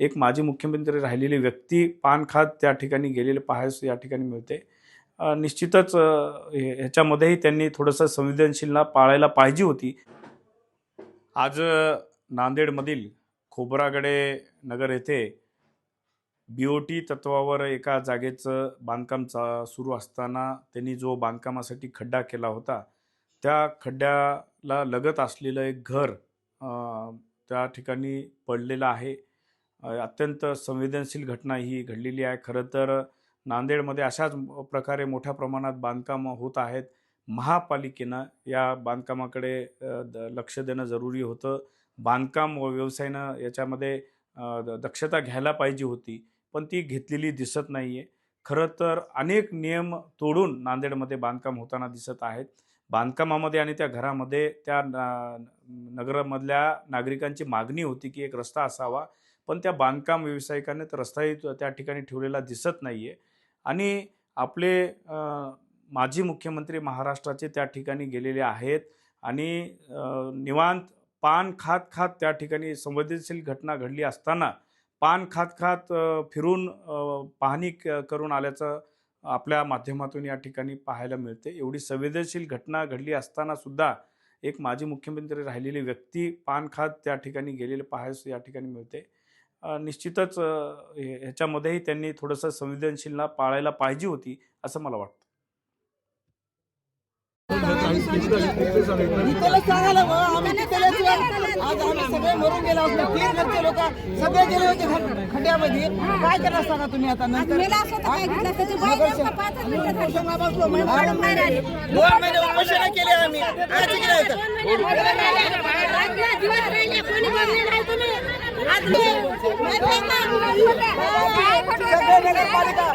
एक माजी मुख्यमंत्री राहिलेली व्यक्ती पान खात त्या ठिकाणी गेलेले पाहायस या ठिकाणी मिळते. निश्चितच हे- ह्याच्यामध्येही त्यांनी थोडंसं संवेदनशीलता पाळायला पाहिजे होती. आज नांदेडमधील खोबरागडे नगर येथे बी ओ टी तत्वावर एका जागेचं बांधकाम चा सुरू असताना त्यांनी जो बांधकामासाठी खड्डा केला होता त्या खड्ड्याला लगत असलेलं एक घर त्या ठिकाणी पडलेलं आहे. अत्यंत संवेदनशील घटना ही घडलेली आहे. खरं तर नांदेडमध्ये अशाच प्रकारे मोठ्या प्रमाणात बांधकाम होत आहेत. महापालिकेनं या बांधकामाकडे द- लक्ष देणं जरुरी होतं. बांधकाम व व्यवसायानं याच्यामध्ये द- दक्षता घ्यायला पाहिजे होती पण ती घेतलेली दिसत नाही आहे खरं तर अनेक नियम तोडून नांदेडमध्ये बांधकाम होताना दिसत आहेत. बांधकामामध्ये आणि त्या घरामध्ये त्या ना- नगरामधल्या नागरिकांची मागणी होती की एक रस्ता असावा पण त्या बांधकाम व्यावसायिकाने तर रस्ताही त्या ठिकाणी ठेवलेला दिसत नाही आहे आणि आपले माजी मुख्यमंत्री महाराष्ट्राचे त्या ठिकाणी गेलेले आहेत आणि निवांत पान खात खात त्या ठिकाणी संवेदनशील घटना घडली असताना पान खात खात फिरून पाहणी क- करून आल्याचं आपल्या माध्यमातून या ठिकाणी पाहायला मिळते. एवढी संवेदनशील घटना घडली असताना सुद्धा एक माजी मुख्यमंत्री राहिलेली व्यक्ती पानखात त्या ठिकाणी गेलेले पाहायस या ठिकाणी मिळते. निश्चितच ह्याच्यामध्येही त्यांनी थोडंसं संवेदनशीलता पाळायला पाहिजे होती असं मला वाटतं. सांगायला आम्ही. आज आम्ही सगळे मरून गेलो होतो तीन घरचे लोक सगळे गेले होते खड- खड्ड्यामध्ये काय करणार सांगा तुम्ही आता नंतर. दोन महिने उपोषण केले आम्ही आज गेले नगरपालिका